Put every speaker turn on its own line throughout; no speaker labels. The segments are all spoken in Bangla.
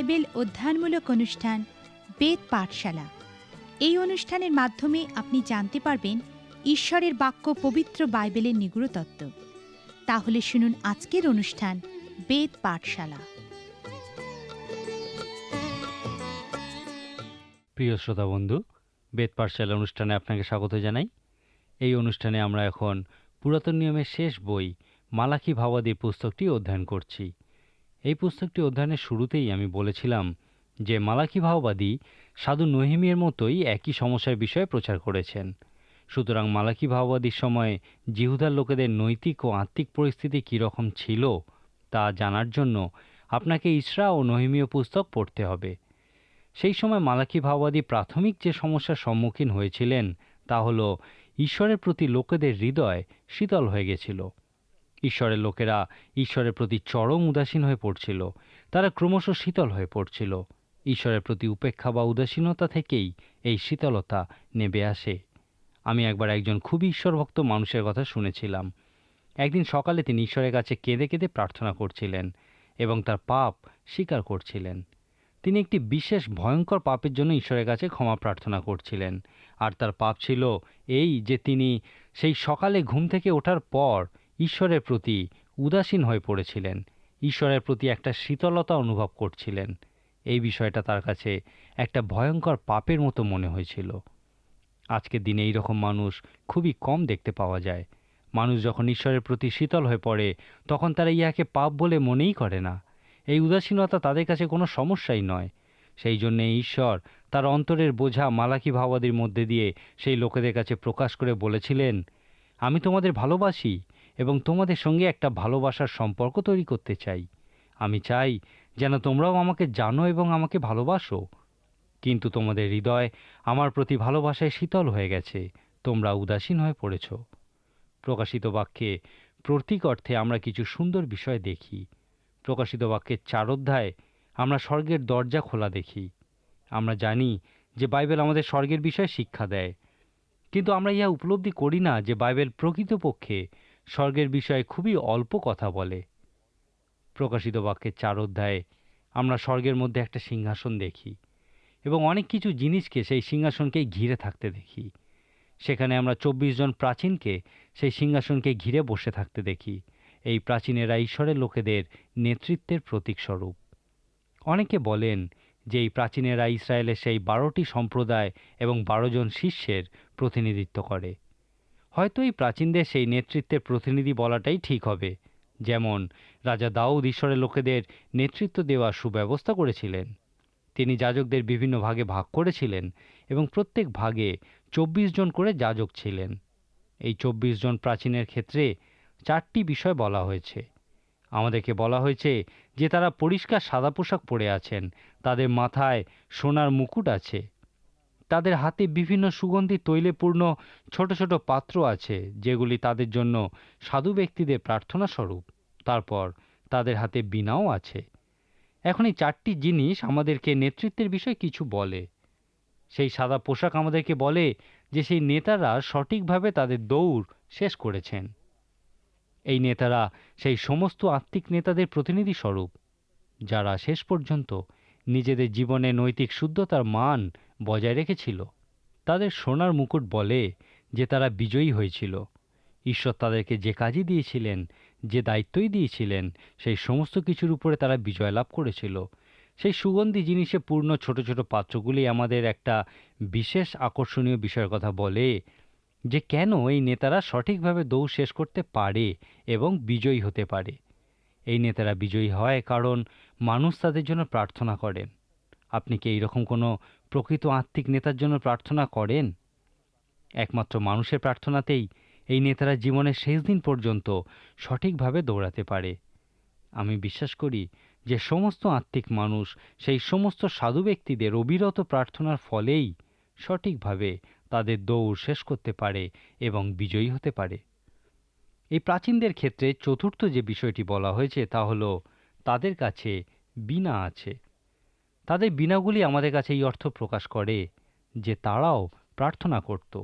বাইবেল অধ্যয়নমূলক অনুষ্ঠান, বেদ পাঠশালা। এই অনুষ্ঠানের মাধ্যমে আপনি জানতে পারবেন ঈশ্বরের বাক্য পবিত্র বাইবেলের নিগুড় তত্ত্ব। তাহলে শুনুন আজকের অনুষ্ঠান, বেদ পাঠশালা।
প্রিয় শ্রোতা বন্ধু, বেদ পাঠশালা অনুষ্ঠানে আপনাকে স্বাগত জানাই। এই অনুষ্ঠানে আমরা এখন পুরাতন নিয়মের শেষ বই, মালাকি ভাবাদির পুস্তকটি অধ্যয়ন করছি। এই পুস্তকটি অধ্যয়নের শুরুতেই আমি বলেছিলাম যে মালাকি ভাওবাদী সাধু নহিমিয়ের মতোই একই সমস্যার বিষয়ে প্রচার করেছেন। সুতরাং মালাকি ভাওবাদীর সময় জিহুদার লোকেদের নৈতিক ও আত্মিক পরিস্থিতি কীরকম ছিল তা জানার জন্য আপনাকে ইসরা ও নহিমীয় পুস্তক পড়তে হবে। সেই সময় মালাকি ভাওবাদী প্রাথমিক যে সমস্যার সম্মুখীন হয়েছিলেন তা হলো, ঈশ্বরের প্রতি লোকেদের হৃদয় শীতল হয়ে গেছিল। ঈশ্বরের লোকেরা ঈশ্বরের প্রতি চরম উদাসীন হয়ে পড়ছিল। তারা ক্রমশ শীতল হয়ে পড়ছিল। ঈশ্বরের প্রতি উপেক্ষা বা উদাসীনতা থেকেই এই শীতলতা নেবে আসে। আমি একবার একজন খুবই ঈশ্বরভক্ত মানুষের কথা শুনেছিলাম। একদিন সকালে তিনি ঈশ্বরের কাছে কেঁদে কেঁদে প্রার্থনা করছিলেন এবং তার পাপ স্বীকার করছিলেন। তিনি একটি বিশেষ ভয়ঙ্কর পাপের জন্য ঈশ্বরের কাছে ক্ষমা প্রার্থনা করছিলেন। আর তার পাপ ছিল এই যে তিনি সেই সকালে ঘুম থেকে ওঠার পর ঈশ্বরের প্রতি উদাসীন হয়ে পড়েছিলেন। ঈশ্বরের প্রতি একটা শীতলতা অনুভব করছিলেন। এই বিষয়টা তার কাছে একটা ভয়ঙ্কর পাপের মতো মনে হয়েছিল। আজকের দিনে এই রকম মানুষ খুবই কম দেখতে পাওয়া যায়। মানুষ যখন ঈশ্বরের প্রতি শীতল হয়ে পড়ে, তখন তারা ইহাকে পাপ বলে মনেই করে না। এই উদাসীনতা তাদের কাছে কোনো সমস্যাই নয়। সেই জন্যে ঈশ্বর তার অন্তরের বোঝা মালাকি ভাবাদির মধ্যে দিয়ে সেই লোকেদের কাছে প্রকাশ করে বলেছিলেন, আমি তোমাদের ভালোবাসি। এবং তোমাদের সঙ্গে একটা ভালোবাসার সম্পর্ক তৈরি করতে চাই। আমি চাই যেন তোমরাও আমাকে জানো এবং আমাকে ভালোবাসো। কিন্তু তোমাদের হৃদয় আমার প্রতি ভালোবাসায় শীতল হয়ে গেছে। তোমরা উদাসীন হয়ে পড়েছ। প্রকাশিত বাক্যে প্রতীক অর্থে আমরা কিছু সুন্দর বিষয় দেখি। প্রকাশিত বাক্যের চার অধ্যায় আমরা স্বর্গের দরজা খোলা দেখি। আমরা জানি যে বাইবেল আমাদের স্বর্গের বিষয়ে শিক্ষা দেয়। কিন্তু আমরা ইহা উপলব্ধি করি না যে বাইবেল প্রকৃতপক্ষে স্বর্গের বিষয়ে খুবই অল্প কথা বলে। প্রকাশিত বাক্যের চার অধ্যায়ে আমরা স্বর্গের মধ্যে একটা সিংহাসন দেখি এবং অনেক কিছু জিনিসকে সেই সিংহাসনকে ঘিরে থাকতে দেখি। সেখানে আমরা চব্বিশ জন প্রাচীনকে সেই সিংহাসনকে ঘিরে বসে থাকতে দেখি। এই প্রাচীনেরা ঈশ্বরের লোকেদের নেতৃত্বের প্রতীক স্বরূপ। অনেকে বলেন যে এই প্রাচীনেরা ইসরায়েলের সেই বারোটি সম্প্রদায় এবং বারো জন শিষ্যের প্রতিনিধিত্ব করে। হয়তো এই প্রাচীনদের সেই নেতৃত্বের প্রতিনিধি বলাটাই ঠিক হবে। যেমন, রাজা দাউদ ঈশ্বরের লোকেদের নেতৃত্ব দেওয়ার সুব্যবস্থা করেছিলেন। তিনি যাজকদের বিভিন্ন ভাগে ভাগ করেছিলেন এবং প্রত্যেক ভাগে চব্বিশ জন করে যাজক ছিলেন। এই চব্বিশ জন প্রাচীনের ক্ষেত্রে চারটি বিষয় বলা হয়েছে। আমাদেরকে বলা হয়েছে যে, তারা পরিষ্কার সাদা পোশাক পরে আছেন, তাদের মাথায় সোনার মুকুট আছে। তাদের হাতে বিভিন্ন সুগন্ধি তৈলেপূর্ণ ছোট ছোট পাত্র আছে, যেগুলি তাদের জন্য সাধু ব্যক্তিদের প্রার্থনা স্বরূপ। তারপর তাদের হাতে বীণাও আছে। এখন এই চারটি জিনিস আমাদেরকে নেতৃত্বের বিষয়ে কিছু বলে। সেই সাদা পোশাক আমাদেরকে বলে যে সেই নেতারা সঠিকভাবে তাদের দৌড় শেষ করেছেন। এই নেতারা সেই সমস্ত আত্মিক নেতাদের প্রতিনিধি স্বরূপ, যারা শেষ পর্যন্ত নিজেদের জীবনে নৈতিক শুদ্ধতার মান বজায় রেখেছিল। তাদের সোনার মুকুট বলে যে তারা বিজয়ী হয়েছিল। ঈশ্বর তাদেরকে যে কাজই দিয়েছিলেন, যে দায়িত্বই দিয়েছিলেন, সেই সমস্ত কিছুর উপরে তারা বিজয় লাভ করেছিল। সেই সুগন্ধি জিনিসে পূর্ণ ছোট ছোট পাত্রগুলি আমাদের একটা বিশেষ আকর্ষণীয় বিষয়ের কথা বলে যে কেন এই নেতারা সঠিকভাবে দৌড় শেষ করতে পারে এবং বিজয়ী হতে পারে। এই নেতারা বিজয়ী হয় কারণ মানুষ তাদের জন্য প্রার্থনা করেন। আপনি কি এইরকম কোনো প্রকৃত আত্মিক নেতার জন্য প্রার্থনা করেন। একমাত্র মানুষের প্রার্থনাতেই এই নেতারা জীবনের শেষ দিন পর্যন্ত সঠিকভাবে দৌড়াতে পারে। আমি বিশ্বাস করি যে সমস্ত আত্মিক মানুষ সেই সমস্ত সাধু ব্যক্তিদের অবিরত প্রার্থনার ফলেই সঠিকভাবে তাদের দৌড় শেষ করতে পারে এবং বিজয়ী হতে পারে। এই প্রাচীনদের ক্ষেত্রে চতুর্থ যে বিষয়টি বলা হয়েছে তা হলো, তাদের কাছে বীণা আছে। তাদের বীণাগুলি আমাদের কাছে এই অর্থ প্রকাশ করে যে তারাও প্রার্থনা করত।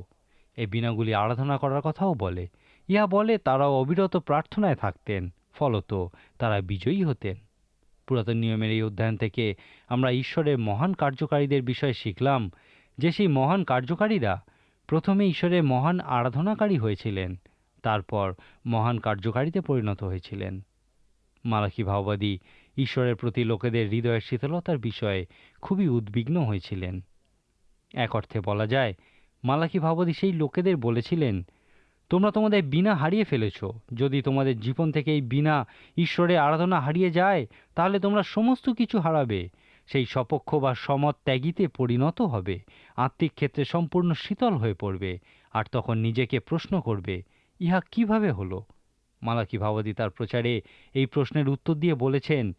এই বীণাগুলি আরাধনা করার কথাও বলে। ইহা বলে তারাও অবিরত প্রার্থনায় থাকতেন, ফলত তারা বিজয়ী হতেন। পুরাতন নিয়মের এই অধ্যয়ন থেকে আমরা ঈশ্বরের মহান কার্যকারীদের বিষয়ে শিখলাম যে সেই মহান কার্যকারীরা প্রথমে ঈশ্বরের মহান আরাধনাকারী হয়েছিলেন, তারপর মহান কার্যকারীতে পরিণত হয়েছিলেন। মালাকি ভাওবাদী ঈশ্বরের প্রতি লোকেদের হৃদয়ের শীতলতার বিষয়ে খুবই উদ্বিগ্ন হয়েছিলেন। এক অর্থে বলা যায়, মালাকি ভাওবাদী সেই লোকেদের বলেছিলেন, তোমরা তোমাদের বিনা হারিয়ে ফেলেছ। যদি তোমাদের জীবন থেকে এই বিনা ঈশ্বরের আরাধনা হারিয়ে যায়, তাহলে তোমরা সমস্ত কিছু হারাবে। সেই সপক্ষ বা সমত ত্যাগীতে পরিণত হবে। আত্মিক ক্ষেত্রে সম্পূর্ণ শীতল হয়ে পড়বে। আর তখন নিজেকে প্রশ্ন করবে, ইহা কীভাবে হলো? মালাকি ভাবাদী তার প্রচারে এই প্রশ্নের উত্তর দিয়ে বলেছেন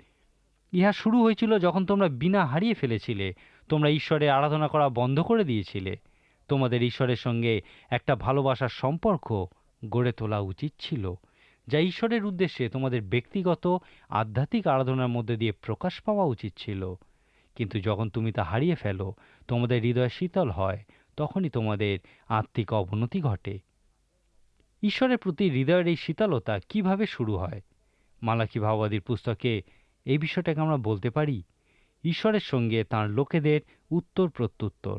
ইহা শুরু হয়েছিল যখন তোমরা বিনা হারিয়ে ফেলেছিলে। তোমরা ঈশ্বরের আরাধনা করা বন্ধ করে দিয়েছিলে। তোমাদের ঈশ্বরের সঙ্গে একটা ভালোবাসার সম্পর্ক গড়ে তোলা উচিত ছিল, যা ঈশ্বরের উদ্দেশ্যে তোমাদের ব্যক্তিগত, আধ্যাত্মিক আরাধনার মধ্যে দিয়ে প্রকাশ পাওয়া উচিত ছিল। কিন্তু যখন তুমি তা হারিয়ে ফেলো, তোমাদের হৃদয় শীতল হয়, তখনই তোমাদের আত্মিক অবনতি ঘটে। ঈশ্বরের প্রতি হৃদয়ের এই শীতলতা কীভাবে শুরু হয়? মালাকি ভাওবাদীর পুস্তকে এই বিষয়টাকে আমরা বলতে পারি ঈশ্বরের সঙ্গে তার লোকেদের উত্তর প্রত্যুত্তর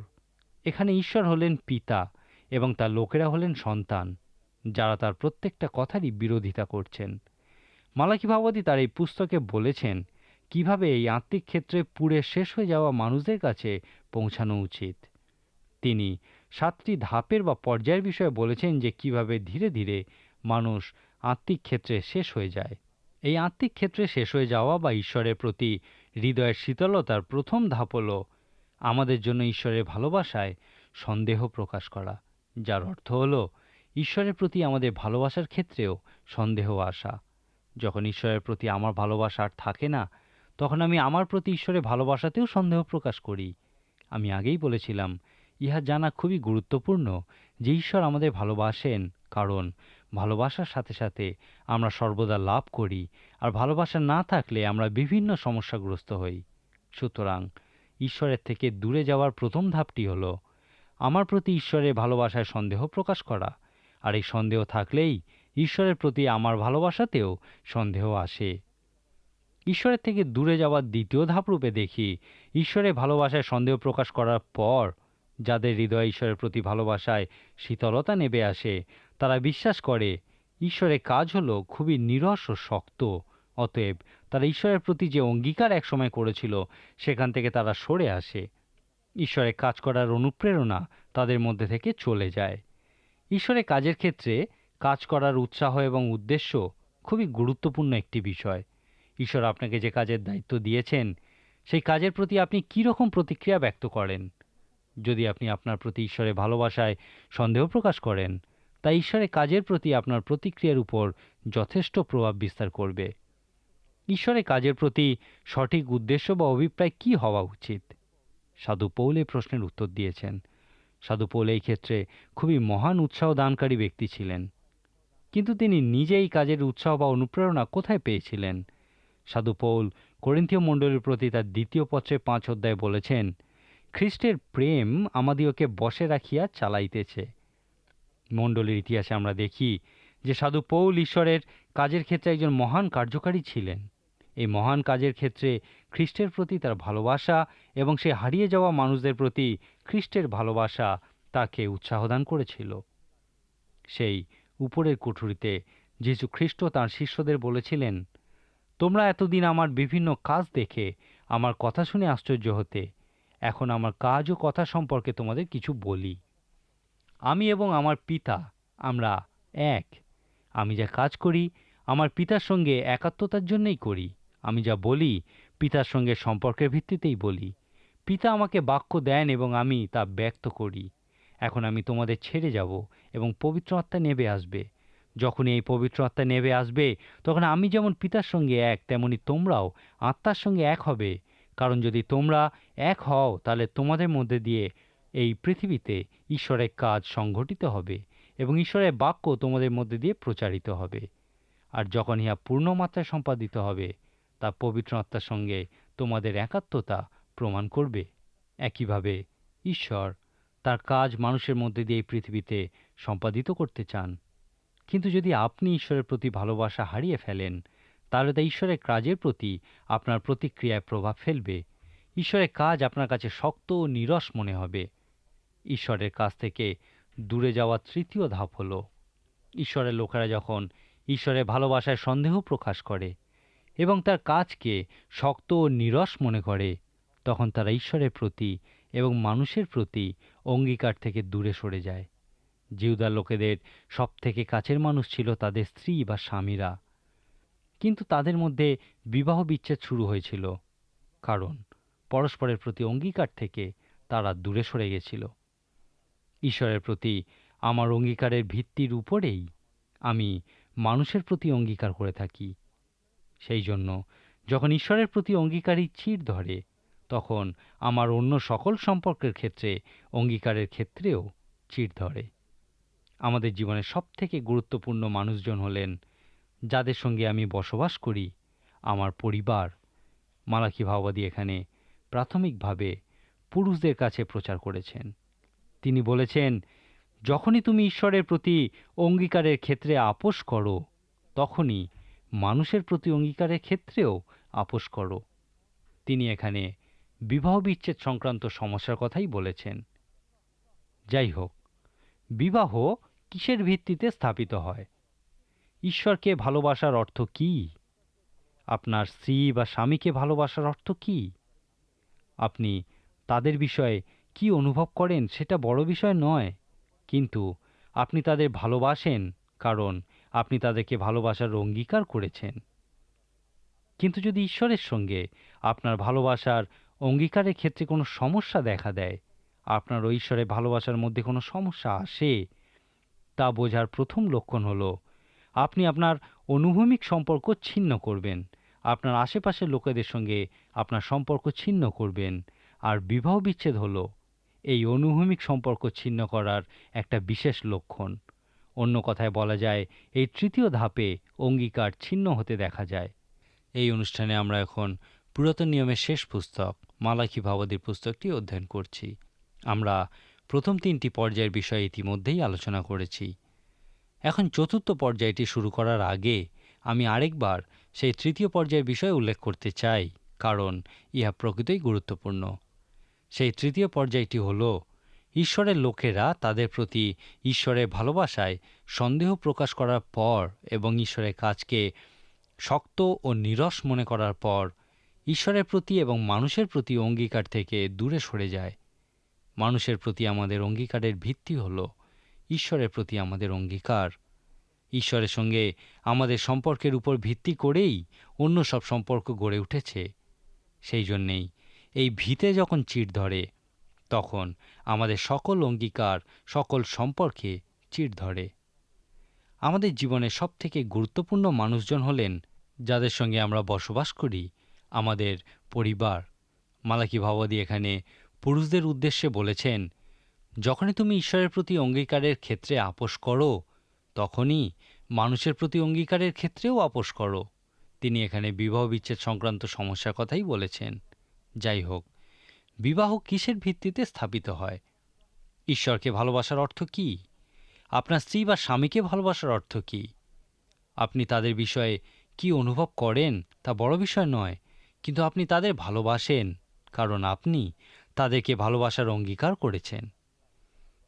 এখানে ঈশ্বর হলেন পিতা এবং তার লোকেরা হলেন সন্তান, যারা তার প্রত্যেকটা কথারই বিরোধিতা করছেন। মালাকি ভাওবাদী তার এই পুস্তকে বলেছেন, কীভাবে এই আত্মিক ক্ষেত্রে পুড়ে শেষ হয়ে যাওয়া মানুষদের কাছে পৌঁছানো উচিত? তিনি সাতটি ধাপের বা পর্যায়ের বিষয়ে বলেছেন যে কীভাবে ধীরে ধীরে মানুষ আত্মিক ক্ষেত্রে শেষ হয়ে যায়। এই আত্মিক ক্ষেত্রে শেষ হয়ে যাওয়া বা ঈশ্বরের প্রতি হৃদয়ের শীতলতার প্রথম ধাপ হল আমাদের জন্য ঈশ্বরের ভালোবাসায় সন্দেহ প্রকাশ করা, যার অর্থ হল ঈশ্বরের প্রতি আমাদের ভালোবাসার ক্ষেত্রেও সন্দেহ আসা যখন ঈশ্বরের প্রতি আমার ভালোবাসা আর থাকে না, তখন আমি আমার প্রতি ঈশ্বরের ভালোবাসাতেও সন্দেহ প্রকাশ করি। আমি আগেই বলেছিলাম, ইহা জানা খুবই গুরুত্বপূর্ণ যে ঈশ্বর আমাদের ভালোবাসেন, কারণ ভালোবাসার সাথে সাথে আমরা সর্বদা লাভ করি আর ভালোবাসা না থাকলে আমরা বিভিন্ন সমস্যাগ্রস্ত হই। সুতরাং ঈশ্বরের থেকে দূরে যাওয়ার প্রথম ধাপটি হল আমার প্রতি ঈশ্বরের ভালোবাসায় সন্দেহ প্রকাশ করা। আর এই সন্দেহ থাকলেই ঈশ্বরের প্রতি আমার ভালোবাসাতেও সন্দেহ আসে। ঈশ্বরের থেকে দূরে যাওয়ার দ্বিতীয় ধাপ রূপে দেখি ঈশ্বরের ভালোবাসায় সন্দেহ প্রকাশ করার পর যাদের হৃদয় ঈশ্বরের প্রতি ভালোবাসায় শীতলতা নেবে আসে তারা বিশ্বাস করে, ঈশ্বরের কাজ হলো খুবই নিরস ও শক্ত। অতএব তারা ঈশ্বরের প্রতি যে অঙ্গীকার একসময় করেছিল, সেখান থেকে তারা সরে আসে। ঈশ্বরের কাজ করার অনুপ্রেরণা তাদের মধ্যে থেকে চলে যায়। ঈশ্বরের কাজের ক্ষেত্রে কাজ করার উৎসাহ এবং উদ্দেশ্য খুবই গুরুত্বপূর্ণ একটি বিষয়। ঈশ্বর আপনাকে যে কাজের দায়িত্ব দিয়েছেন, সেই কাজের প্রতি আপনি কী রকম প্রতিক্রিয়া ব্যক্ত করেন? যদি আপনি আপনার প্রতি ঈশ্বরের ভালোবাসায় সন্দেহ প্রকাশ করেন তা ঈশ্বরের কাজের প্রতি আপনার প্রতিক্রিয়ার উপর যথেষ্ট প্রভাব বিস্তার করবে। ঈশ্বরের কাজের প্রতি সঠিক উদ্দেশ্য বা অভিপ্রায় কী হওয়া উচিত? সাধু পৌল এই প্রশ্নের উত্তর দিয়েছেন। সাধু পৌল এই ক্ষেত্রে খুবই মহান উৎসাহ দানকারী ব্যক্তি ছিলেন। কিন্তু তিনি নিজেই কাজের উৎসাহ বা অনুপ্রেরণা কোথায় পেয়েছিলেন? সাধু পৌল করিন্থীয় মণ্ডলীর প্রতি তার দ্বিতীয় পত্রে পাঁচ অধ্যায় বলেছেন, খ্রিস্টের প্রেম আমাদিওকে বসে রাখিয়া চালাইতেছে। মণ্ডলীর ইতিহাসে আমরা দেখি যে সাধু পৌল ঈশ্বরের কাজের ক্ষেত্রে একজন মহান কার্যকারী ছিলেন। এই মহান কাজের ক্ষেত্রে খ্রিস্টের প্রতি তার ভালোবাসা এবং সে হারিয়ে যাওয়া মানুষদের প্রতি খ্রিস্টের ভালোবাসা তাকে উৎসাহদান করেছিল। সেই উপরের কুঠুরিতে যীশু খ্রিস্ট তাঁর শিষ্যদের বলেছিলেন, তোমরা এতদিন আমার বিভিন্ন কাজ দেখে, আমার কথা শুনে আশ্চর্য হতে। এখন আমার কাজ ও কথা সম্পর্কে তোমাদের কিছু বলি। আমি এবং আমার পিতা, আমরা এক। আমি যা কাজ করি, আমার পিতার সঙ্গে একাত্মতার জন্যই করি। আমি যা বলি, পিতার সঙ্গে সম্পর্কের ভিত্তিতেই বলি। পিতা আমাকে বাক্য দেন এবং আমি তা ব্যক্ত করি। এখন আমি তোমাদের ছেড়ে যাব এবং পবিত্র আত্মা নেবে আসবে। যখন এই পবিত্র আত্মা নেবে আসবে, তখন আমি যেমন পিতার সঙ্গে এক, তেমনি তোমরাও আত্মার সঙ্গে এক হবে। কারণ যদি তোমরা এক হও, তাহলে তোমাদের মধ্যে দিয়ে এই পৃথিবীতে ঈশ্বরের কাজ সংঘটিত হবে এবং ঈশ্বরের বাক্য তোমাদের মধ্যে দিয়ে প্রচারিত হবে। আর যখন ইহা পূর্ণ মাত্রায় সম্পাদিত হবে, তা পবিত্র আত্মার সঙ্গে তোমাদের একাত্মতা প্রমাণ করবে। একইভাবে ঈশ্বর তার কাজ মানুষের মধ্যে দিয়ে এই পৃথিবীতে সম্পাদিত করতে চান। কিন্তু যদি আপনি ঈশ্বরের প্রতি ভালোবাসা হারিয়ে ফেলেন, তাহলে তা ঈশ্বরের কাজের প্রতি আপনার প্রতিক্রিয়ায় প্রভাব ফেলবে। ঈশ্বরের কাজ আপনার কাছে শক্ত ও নিরস মনে হবে। ঈশ্বরের কাছ থেকে দূরে যাওয়া তৃতীয় ধাপ হল। ঈশ্বরের লোকেরা যখন ঈশ্বরের ভালোবাসায় সন্দেহ প্রকাশ করে এবং তার কাজকে শক্ত ও নিরস মনে করে, তখন তারা ঈশ্বরের প্রতি এবং মানুষের প্রতি অঙ্গীকার থেকে দূরে সরে যায়। জিউদার লোকেদের সব থেকে কাছের মানুষ ছিল তাদের স্ত্রী বা স্বামীরা। কিন্তু তাদের মধ্যে বিবাহ বিচ্ছেদ শুরু হয়েছিল, কারণ পরস্পরের প্রতি অঙ্গীকার থেকে তারা দূরে সরে গেছিল। ঈশ্বরের প্রতি আমার অঙ্গীকারের ভিত্তির উপরেই আমি মানুষের প্রতি অঙ্গীকার করে থাকি। সেই জন্য যখন ঈশ্বরের প্রতি অঙ্গীকারই চির ধরে, তখন আমার অন্য সকল সম্পর্কের ক্ষেত্রে অঙ্গীকারের ক্ষেত্রেও চির ধরে। আমাদের জীবনের সবথেকে গুরুত্বপূর্ণ মানুষজন হলেন, যাদের সঙ্গে আমি বসবাস করি, আমার পরিবার। মালাকি ভাওবাদী এখানে প্রাথমিকভাবে পুরুষদের কাছে প্রচার করেছেন। তিনি বলেছেন, যখনই তুমি ঈশ্বরের প্রতি অঙ্গীকারের ক্ষেত্রে আপোষ করো, তখনই মানুষের প্রতি অঙ্গীকারের ক্ষেত্রেও আপোষ করো। তিনি এখানে বিবাহ বিচ্ছেদ সংক্রান্ত সমস্যার কথাই বলেছেন। যাই হোক, বিবাহ কিসের ভিত্তিতে স্থাপিত হয়? ঈশ্বরকে ভালোবাসার অর্থ কী? আপনার স্ত্রী বা স্বামীকে ভালোবাসার অর্থ কি? আপনি তাদের বিষয়ে কি অনুভব করেন সেটা বড় বিষয় নয়। কিন্তু আপনি তাদের ভালোবাসেন, কারণ আপনি তাদেরকে ভালোবাসার অঙ্গীকার করেছেন। কিন্তু যদি ঈশ্বরের সঙ্গে আপনার ভালোবাসার অঙ্গীকারের ক্ষেত্রে কোনো সমস্যা দেখা দেয়, আপনার ও ঈশ্বরের ভালোবাসার মধ্যে কোনো সমস্যা আসে, তা বোঝার প্রথম লক্ষণ হলো, আপনি আপনার অনুভূমিক সম্পর্ক ছিন্ন করবেন। আপনার আশেপাশের লোকেদের সঙ্গে আপনার সম্পর্ক ছিন্ন করবেন। আর বিবাহ বিচ্ছেদ হলো এই অনুভূমিক সম্পর্ক ছিন্ন করার একটা বিশেষ লক্ষণ। অন্য কথায় বলা যায়, এই তৃতীয় ধাপে অঙ্গীকার ছিন্ন হতে দেখা যায়। এই অনুষ্ঠানে আমরা এখন পুরাতন নিয়মের শেষ পুস্তক মালাকি ভাবাদির পুস্তকটি অধ্যয়ন করছি। আমরা প্রথম তিনটি পর্যায়ের বিষয়ে ইতিমধ্যেই আলোচনা করেছি। এখন চতুর্থ পর্যায়টি শুরু করার আগে আমি আরেকবার সেই তৃতীয় পর্যায়ের বিষয়ে উল্লেখ করতে চাই, কারণ ইহা প্রকৃতই গুরুত্বপূর্ণ। সেই তৃতীয় পর্যায়টি হল, ঈশ্বরের লোকেরা তাদের প্রতি ঈশ্বরের ভালোবাসায় সন্দেহ প্রকাশ করার পর এবং ঈশ্বরের কাজকে শক্ত ও নিরস মনে করার পর ঈশ্বরের প্রতি এবং মানুষের প্রতি অঙ্গীকার থেকে দূরে সরে যায়। মানুষের প্রতি আমাদের অঙ্গীকারের ভিত্তি হল, ঈশ্বরের প্রতি আমাদের অঙ্গীকার। ঈশ্বরের সঙ্গে আমাদের সম্পর্কের উপর ভিত্তি করেই অন্য সব সম্পর্ক গড়ে উঠেছে। সেই জন্যেই এই ভিতে যখন চিড় ধরে, তখন আমাদের সকল অঙ্গীকার, সকল সম্পর্কে চিড় ধরে। আমাদের জীবনের সবথেকে গুরুত্বপূর্ণ মানুষজন হলেন, যাদের সঙ্গে আমরা বসবাস করি, আমাদের পরিবার। মালাকি ভাবাদি এখানে পুরুষদের উদ্দেশ্যে বলেছেন, যখনই তুমি ঈশ্বরের প্রতি অঙ্গীকারের ক্ষেত্রে আপোষ করো, তখনই মানুষের প্রতি অঙ্গীকারের ক্ষেত্রেও আপোষ করো। তিনি এখানে বিবাহ বিচ্ছেদ সংক্রান্ত সমস্যার কথাই বলেছেন। যাই হোক, বিবাহ কিসের ভিত্তিতে স্থাপিত হয়? ঈশ্বরকে ভালোবাসার অর্থ কী? আপনার স্ত্রী বা স্বামীকে ভালোবাসার অর্থ কি? আপনি তাদের বিষয়ে কি অনুভব করেন তা বড় বিষয় নয়, কিন্তু আপনি তাদের ভালোবাসেন, কারণ আপনি তাদেরকে ভালোবাসার অঙ্গীকার করেছেন।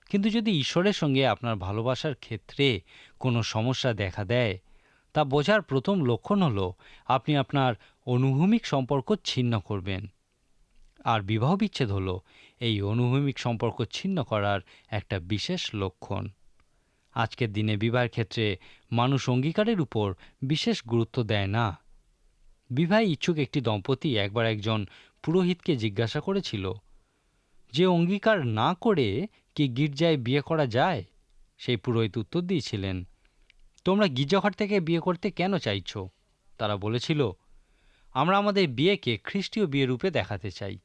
কিন্তু যদি ঈশ্বরের সঙ্গে আপনার ভালোবাসার ক্ষেত্রে কোনো সমস্যা দেখা দেয়, তা বোঝার প্রথম লক্ষণ হল আপনি আপনার অনুভূমিক সম্পর্ক ছিন্ন করবেন। আর বিবাহ বিচ্ছেদ হলো এই অনুভূমিক সম্পর্ক ছিন্ন করার একটা বিশেষ লক্ষণ। আজকের দিনে বিবাহের ক্ষেত্রে মানুষ অঙ্গীকারের উপর বিশেষ গুরুত্ব দেয় না। বিবাহে ইচ্ছুক একটি দম্পতি একবার একজন পুরোহিতকে জিজ্ঞাসা করেছিল, যে অঙ্গীকার না করে কি গির্জায় বিয়ে করা যায়? সেই পুরোহিত উত্তর দিয়েছিলেন, তোমরা গির্জাঘর থেকে বিয়ে করতে কেন চাইছ? তারা বলেছিল, আমরা আমাদের বিয়েকে খ্রিস্টীয় বিয়ে রূপে দেখাতে চাই।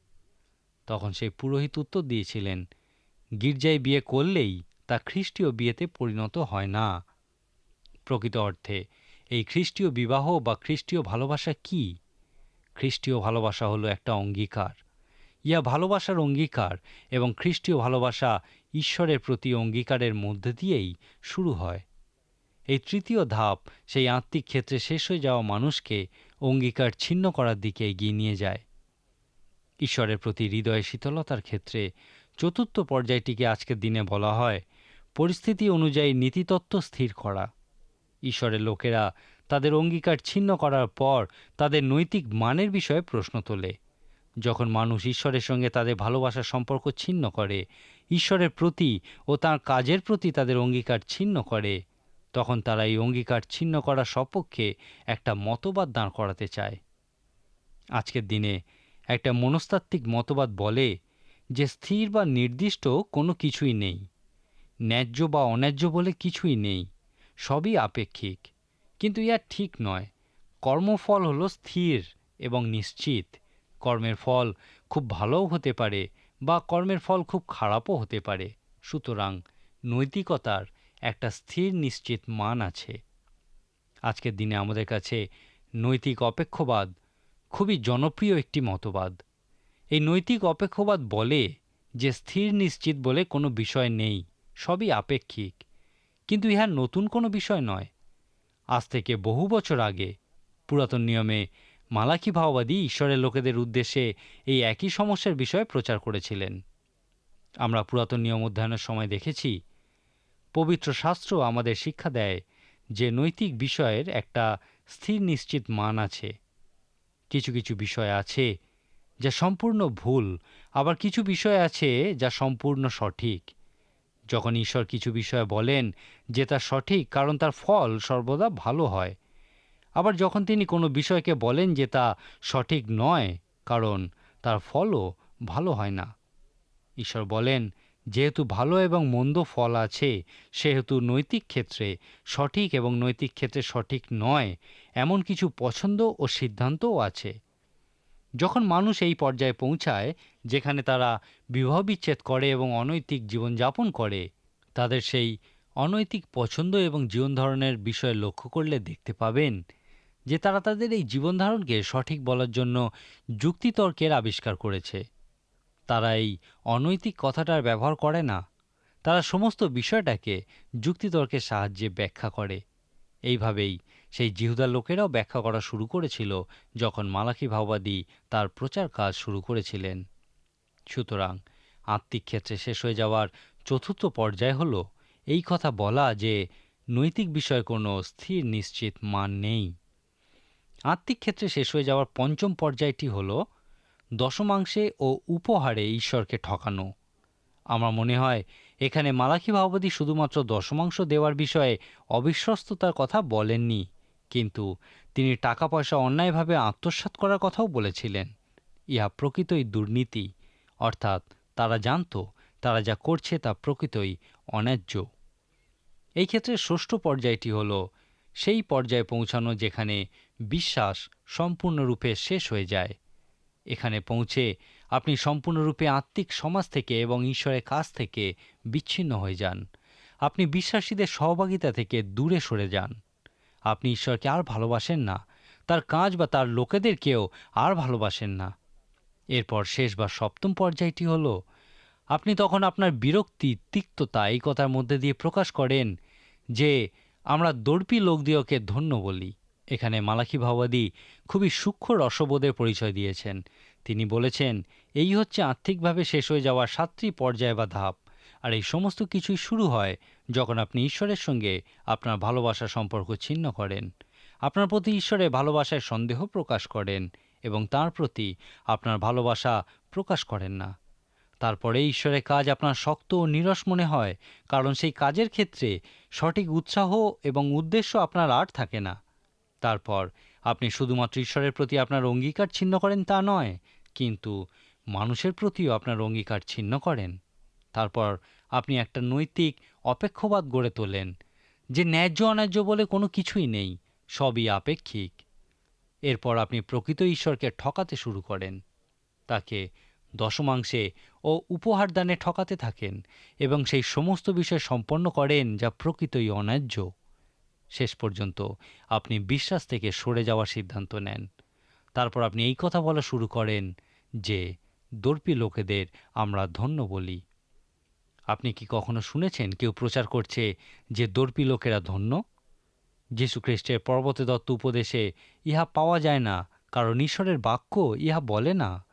তখন সেই পুরোহিত উত্তর দিয়েছিলেন, গির্জায় বিয়ে করলেই তা খ্রিস্টীয় বিয়েতে পরিণত হয় না। প্রকৃত অর্থে, এই খ্রিস্টীয় বিবাহ বা খ্রিস্টীয় ভালোবাসা কি? খ্রিস্টীয় ভালোবাসা হলো একটা অঙ্গীকার। ইয়া ভালোবাসার অঙ্গীকার এবং খ্রিস্টীয় ভালোবাসা ঈশ্বরের প্রতি অঙ্গীকারের মধ্যে দিয়েই শুরু হয়। এই তৃতীয় ধাপ সেই আত্মিক ক্ষেত্রে শেষ হয়ে যাওয়া মানুষকে অঙ্গীকার ছিন্ন করার দিকে এগিয়ে নিয়ে যায়। ঈশ্বরের প্রতি হৃদয়ে শীতলতার ক্ষেত্রে চতুর্থ পর্যায়টিকে আজকের দিনে বলা হয় পরিস্থিতি অনুযায়ী নীতিতত্ত্ব স্থির করা। ঈশ্বরের লোকেরা তাদের অঙ্গীকার ছিন্ন করার পর তাদের নৈতিক মানের বিষয়ে প্রশ্ন তোলে। যখন মানুষ ঈশ্বরের সঙ্গে তাদের ভালোবাসার সম্পর্ক ছিন্ন করে, ঈশ্বরের প্রতি ও তার কাজের প্রতি তাদের অঙ্গীকার ছিন্ন করে, তখন তারা এই অঙ্গীকার ছিন্ন করার সপক্ষে একটা মতবাদ দাঁড় করাতে চায়। আজকের দিনে একটা মনস্তাত্ত্বিক মতবাদ বলে যে স্থির বা নির্দিষ্ট কোনো কিছুই নেই। ন্যায্য বা অন্যায্য বলে কিছুই নেই। সবই আপেক্ষিক। কিন্তু ইয়া ঠিক নয়। কর্মফল হলো স্থির এবং নিশ্চিত। কর্মের ফল খুব ভালোও হতে পারে বা কর্মের ফল খুব খারাপও হতে পারে। সুতরাং নৈতিকতার একটা স্থির নিশ্চিত মান আছে। আজকের দিনে আমাদের কাছে নৈতিক অপেক্ষবাদ খুবই জনপ্রিয় একটি মতবাদ। এই নৈতিক অপেক্ষবাদ বলে যে স্থির নিশ্চিত বলে কোনো বিষয় নেই, সবই আপেক্ষিক। কিন্তু ইহা নতুন কোনো বিষয় নয়। আজ থেকে বহু বছর আগে পুরাতন নিয়মে মালাকি ভাওবাদী ঈশ্বরের লোকেদের উদ্দেশ্যে এই একই সমস্যার বিষয়ে প্রচার করেছিলেন। আমরা পুরাতন নিয়ম অধ্যয়নের সময় দেখেছি, পবিত্র শাস্ত্র আমাদের শিক্ষা দেয় যে নৈতিক বিষয়ের একটা স্থির নিশ্চিত মান আছে। কিছু কিছু বিষয় আছে যা সম্পূর্ণ ভুল, আবার কিছু বিষয় আছে যা সম্পূর্ণ সঠিক। যখন ঈশ্বর কিছু বিষয় বলেন যে তা সঠিক, কারণ তার ফল সর্বদা ভালো হয়। আবার যখন তিনি কোনো বিষয়কে বলেন যে তা সঠিক নয়, কারণ তার ফলও ভালো হয় না। ঈশ্বর বলেন যেহেতু ভালো এবং মন্দ ফল আছে, সেহেতু নৈতিক ক্ষেত্রে সঠিক এবং নৈতিক ক্ষেত্রে সঠিক নয়, এমন কিছু পছন্দ ও সিদ্ধান্তও আছে। যখন মানুষ এই পর্যায়ে পৌঁছায়, যেখানে তারা বিবাহ বিচ্ছেদ করে এবং অনৈতিক জীবনযাপন করে, তাদের সেই অনৈতিক পছন্দ এবং জীবন ধরনের বিষয়ে লক্ষ্য করলে দেখতে পাবেন যে তারা তাদের এই জীবনধারণকে সঠিক বলার জন্য যুক্তিতর্কের আবিষ্কার করেছে। তারা এই অনৈতিক কথাটার ব্যবহার করে না। তারা সমস্ত বিষয়টাকে যুক্তিতর্কের সাহায্যে ব্যাখ্যা করে। এইভাবেই সেই জিহুদার লোকেরাও ব্যাখ্যা করা শুরু করেছিল যখন মালাকি ভাওবাদী তার প্রচার কাজ শুরু করেছিলেন। সুতরাং আত্মিক ক্ষেত্রে শেষ হয়ে যাওয়ার চতুর্থ পর্যায় হল এই কথা বলা যে নৈতিক বিষয়ে কোনো স্থির, নিশ্চিত মান নেই। আত্মিক ক্ষেত্রে শেষ হয়ে যাওয়ার পঞ্চম পর্যায়টি হল দশমাংশে ও উপহারে ঈশ্বরকে ঠকানো। আমার মনে হয়, এখানে মালাকি ভাববাদী শুধুমাত্র দশমাংশ দেওয়ার বিষয়ে অবিশ্বস্ততার কথা বলেননি, কিন্তু তিনি টাকা পয়সা অন্যায়ভাবে আত্মসাৎ করার কথাও বলেছিলেন। ইহা প্রকৃতই দুর্নীতি, অর্থাৎ তারা জানত, তারা যা করছে তা প্রকৃতই অন্যায্য। এই ক্ষেত্রে ষষ্ঠ পর্যায়টি হল, সেই পর্যায়ে পৌঁছানো যেখানে বিশ্বাস সম্পূর্ণরূপে শেষ হয়ে যায়। এখানে পৌঁছে আপনি সম্পূর্ণরূপে আত্মিক সমাজ থেকে এবং ঈশ্বরের কাছ থেকে বিচ্ছিন্ন হয়ে যান। আপনি বিশ্বাসীদের সহভাগিতা থেকে দূরে সরে যান। আপনি ঈশ্বরকে আর ভালোবাসেন না। তার কাজ বা তার লোকেদেরকেও আর ভালোবাসেন না। এরপর শেষ বা সপ্তম পর্যায়টি হল, আপনি তখন আপনার বিরক্তি, তিক্ততা এই কথার মধ্যে দিয়ে প্রকাশ করেন যে, আমরা দর্পী লোক লোকদিওকে ধন্য বলি। এখানে মালাকি ভাওয়াদি খুবই সূক্ষ্ম রসবোধের পরিচয় দিয়েছেন। তিনি বলেছেন, এই হচ্ছে আর্থিকভাবে শেষ হয়ে যাওয়া সাতটি পর্যায় বা ধাপ। আর এই সমস্ত কিছুই শুরু হয় যখন আপনি ঈশ্বরের সঙ্গে আপনার ভালোবাসা সম্পর্ক ছিন্ন করেন। আপনার প্রতি ঈশ্বরের ভালোবাসায় সন্দেহ প্রকাশ করেন এবং তার প্রতি আপনার ভালোবাসা প্রকাশ করেন না। তারপরে ঈশ্বরের কাজ আপনার শক্ত ও নিরস মনে হয়, কারণ সেই কাজের ক্ষেত্রে সঠিক উৎসাহ এবং উদ্দেশ্য আপনার আর থাকে না। তারপর আপনি শুধুমাত্র ঈশ্বরের প্রতি আপনার অঙ্গীকার ছিন্ন করেন তা নয়, কিন্তু মানুষের প্রতিও আপনার অঙ্গীকার ছিন্ন করেন। তারপর আপনি একটা নৈতিক অপেক্ষবাদ গড়ে তোলেন, যে ন্যায্য অন্যায্য বলে কোনো কিছুই নেই, সবই আপেক্ষিক। এরপর আপনি প্রকৃত ঈশ্বরকে ঠকাতে শুরু করেন। তাকে দশমাংশে ও উপহার দানে ঠকাতে থাকেন এবং সেই সমস্ত বিষয় সম্পন্ন করেন যা প্রকৃতই অন্যায্য। শেষ পর্যন্ত আপনি বিশ্বাস থেকে সরে যাওয়ার সিদ্ধান্ত নেন। তারপর আপনি এই কথা বলা শুরু করেন যে, দর্পী লোকেদের আমরা ধন্য বলি। আপনি কি কখনো শুনেছেন কেউ প্রচার করছে যে, দর্পী লোকেরা ধন্য? যীশু খ্রিস্টের পর্বতে দত্ত উপদেশে, ইহা পাওয়া যায় না, কারণ ঈশ্বরের বাক্য ইহা বলে না।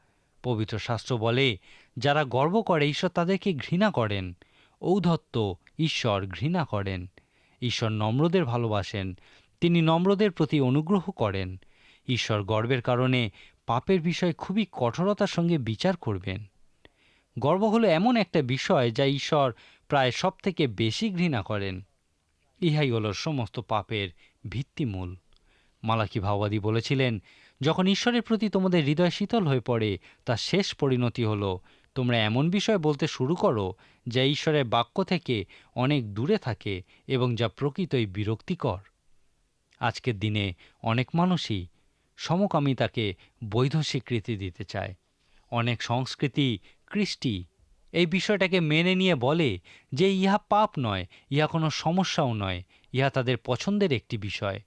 পবিত্র শাস্ত্র বলে, যারা গর্ব করে ঈশ্বর তাদেরকে ঘৃণা করেন ঔধত্য ঈশ্বর ঘৃণা করেন। ঈশ্বর নম্রদের ভালোবাসেন। তিনি নম্রদের প্রতি অনুগ্রহ করেন। ঈশ্বর গর্বের কারণে পাপের বিষয় খুবই কঠোরতার সঙ্গে বিচার করবেন। গর্ব হলো এমন একটা বিষয় যা ঈশ্বর প্রায় সব থেকে বেশি ঘৃণা করেন। ইহাই হলো সমস্ত পাপের ভিত্তিমূল। মালাকি ভাওবাদী বলেছিলেন, যখন ঈশ্বরের প্রতি তোমাদের হৃদয় শীতল হয়ে পড়ে, তার শেষ পরিণতি হলো তোমরা এমন বিষয় বলতে শুরু করো যা ঈশ্বরের বাক্য থেকে অনেক দূরে থাকে এবং যা প্রকৃতই বিরক্তিকর। আজকের দিনে অনেক মানুষই সমকামিতাকে বৈধ স্বীকৃতি দিতে চায়। অনেক সংস্কৃতি কৃষ্টি এই বিষয়টাকে মেনে নিয়ে বলে যে ইহা পাপ নয়, ইহা কোনো সমস্যাও নয়, ইহা তাদের পছন্দের একটি বিষয়।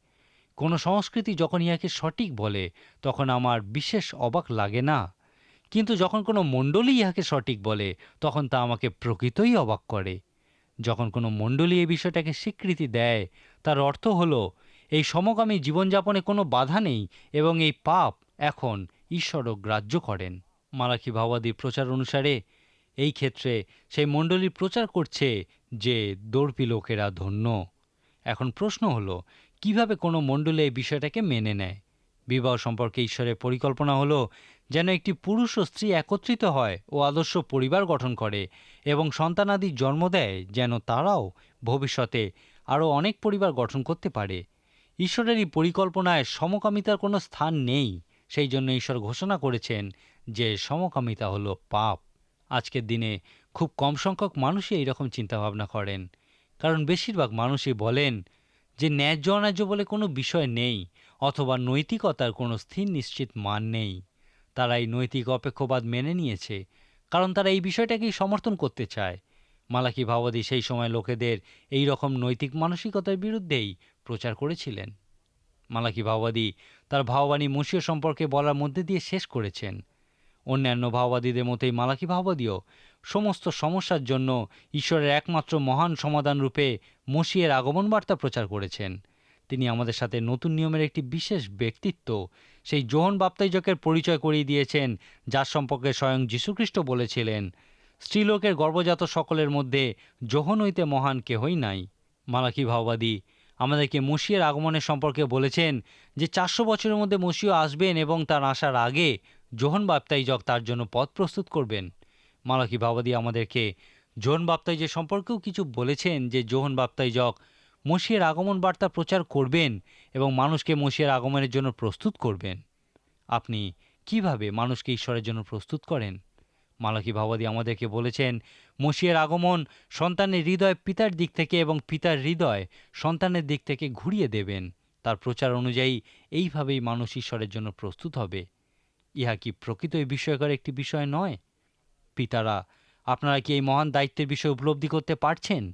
কোনো সংস্কৃতি যখন ইহাকে সঠিক বলে, তখন আমার বিশেষ অবাক লাগে না। কিন্তু যখন কোনো মণ্ডলী ইহাকে সঠিক বলে, তখন তা আমাকে প্রকৃতই অবাক করে। যখন কোনো মণ্ডলী এই বিষয়টাকে স্বীকৃতি দেয়, তার অর্থ হলো, এই সমকামী জীবনযাপনে কোনো বাধা নেই এবং এই পাপ এখন ঈশ্বরও গ্রাহ্য করেন। মালাকি ভাবাদির প্রচার অনুসারে, এই ক্ষেত্রে সেই মণ্ডলী প্রচার করছে যে দর্পী লোকেরা ধন্য। এখন প্রশ্ন হলো, কীভাবে কোনো মণ্ডলী এই বিষয়টাকে মেনে নেয়? বিবাহ সম্পর্কে ঈশ্বরের পরিকল্পনা হলো যেন একটি পুরুষ ও স্ত্রী একত্রিত হয় ও আদর্শ পরিবার গঠন করে এবং সন্তানাদি জন্ম দেয় যেন তারাও ভবিষ্যতে আরও অনেক পরিবার গঠন করতে পারে। ঈশ্বরের এই পরিকল্পনায় সমকামিতার কোনো স্থান নেই, সেই জন্য ঈশ্বর ঘোষণা করেছেন যে সমকামিতা হলো পাপ। আজকের দিনে খুব কম সংখ্যক মানুষই এইরকম চিন্তাভাবনা করেন, কারণ বেশিরভাগ মানুষই বলেন যে ন্যায্য অন্যায্য বলে কোনো বিষয় নেই অথবা নৈতিকতার কোনো স্থির নিশ্চিত মান নেই। তারা এই নৈতিক অপেক্ষবাদ মেনে নিয়েছে, কারণ তারা এই বিষয়টাকেই সমর্থন করতে চায়। মালাকি ভাবাদী সেই সময় লোকেদের এই রকম নৈতিক মানসিকতার বিরুদ্ধেই প্রচার করেছিলেন। মালাকি ভাওবাদী তার ভাওবাণী মসীয় সম্পর্কে বলার মধ্যে দিয়ে শেষ করেছেন। অন্যান্য ভাওবাদীদের মতোই মালাকি ভাওবাদীও সমস্ত সমস্যার জন্য ঈশ্বরের একমাত্র মহান সমাধান রূপে মসিয়ের আগমন বার্তা প্রচার করেছেন। তিনি আমাদের সাথে নতুন নিয়মের একটি বিশেষ ব্যক্তিত্ব সেই জোহন বাপ্তাইজকের পরিচয় করিয়ে দিয়েছেন, যার সম্পর্কে স্বয়ং যীশুখ্রিস্ট বলেছিলেন, স্ত্রীলোকের গর্ভজাত সকলের মধ্যে যোহন হইতে মহান কেহই নাই। মালাকি ভাওবাদী, আমাদেরকে মসিয়ের আগমনের সম্পর্কে বলেছেন যে চারশো বছরের মধ্যে মসিও আসবেন এবং তার আসার আগে জোহন বাপ্তাইজক তার জন্য পথ প্রস্তুত করবেন। মালাকি ভাওবাদী, আমাদেরকে জোহন বাপ্তাইজের সম্পর্কেও কিছু বলেছেন যে জোহন বাপ্তাইজক মসিয়ের আগমন বার্তা প্রচার করবেন এবং মানুষকে মসিয়ের আগমনের জন্য প্রস্তুত করবেন। আপনি কীভাবে মানুষকে ঈশ্বরের জন্য প্রস্তুত করেন? মালাকি ভাবাদী আমাদেরকে বলেছেন মসিয়ের আগমন সন্তানের হৃদয় পিতার দিক থেকে এবং পিতার হৃদয় সন্তানের দিক থেকে ঘুরিয়ে দেবেন। তার প্রচার অনুযায়ী এইভাবেই মানুষ ঈশ্বরের জন্য প্রস্তুত হবে। ইহা কি প্রকৃতই বিষয়কর একটি বিষয় নয়? পিতারা, আপনারা কি এই মহান দায়িত্বের বিষয় উপলব্ধি করতে পারছেন?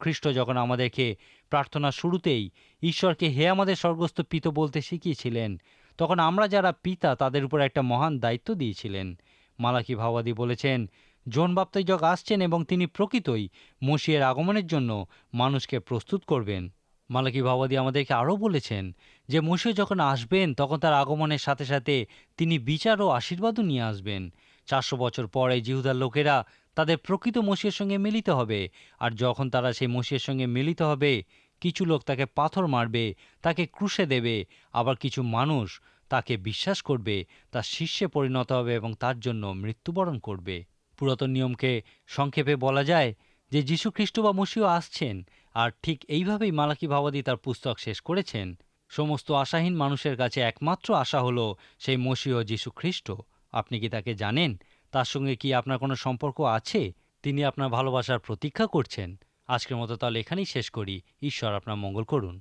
খ্রিস্ট যখন আমাদেরকে প্রার্থনার শুরুতেই ঈশ্বরকে হে আমাদের স্বর্গস্থ পিত বলতে শিখিয়েছিলেন, তখন আমরা যারা পিতা তাদের উপর একটা মহান দায়িত্ব দিয়েছিলেন। মালাকি ভাওয়াদি বলেছেন জন বাপ্তাইজক আসছেন এবং তিনি প্রকৃতই মসিয়ের আগমনের জন্য মানুষকে প্রস্তুত করবেন। মালাকি ভাওয়াদি আমাদেরকে আরও বলেছেন যে মসিয়ে যখন আসবেন, তখন তার আগমনের সাথে সাথে তিনি বিচার ও আশীর্বাদও নিয়ে আসবেন। চারশো বছর পরে জিহুদার লোকেরা তাদের প্রকৃত মসিয়ের সঙ্গে মিলিত হবে। আর যখন তারা সেই মসিয়ের সঙ্গে মিলিত হবে, কিছু লোক তাকে পাথর মারবে, তাকে ক্রুশে দেবে, আবার কিছু মানুষ তাকে বিশ্বাস করবে তার শিষ্যে পরিণত হবে এবং তার জন্য মৃত্যুবরণ করবে। পুরাতন নিয়মকে সংক্ষেপে বলা যায় যে, যীশু খ্রিস্ট বা মসিও আসছেন, আর ঠিক এইভাবেই মালাকি ভাবাদি তার পুস্তক শেষ করেছেন। সমস্ত আশাহীন মানুষের কাছে একমাত্র আশা হলো সেই মসিহ যীশু খ্রিস্ট। আপনি কি তাকে জানেন? তার সঙ্গে কি আপনার কোনো সম্পর্ক আছে? তিনি আপনার ভালোবাসার প্রতীক্ষা করছেন। আজকের মতো তাহলে এখানেই শেষ করি। ঈশ্বর আপনার মঙ্গল করুন।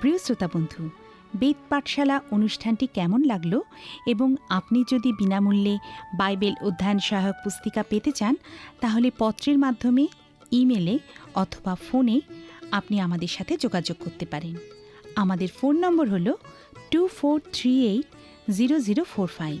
প্রিয় শ্রোতা বন্ধু, বেদ পাঠশালা অনুষ্ঠানটি কেমন লাগল? এবং আপনি যদি বিনামূল্যে বাইবেল অধ্যয়ন সহায়ক পুস্তিকা পেতে চান, তাহলে পত্রের মাধ্যমে, ইমেলে অথবা ফোনে আপনি আমাদের সাথে যোগাযোগ করতে পারেন। আমাদের ফোন নম্বর হল two four three eight zero zero four five.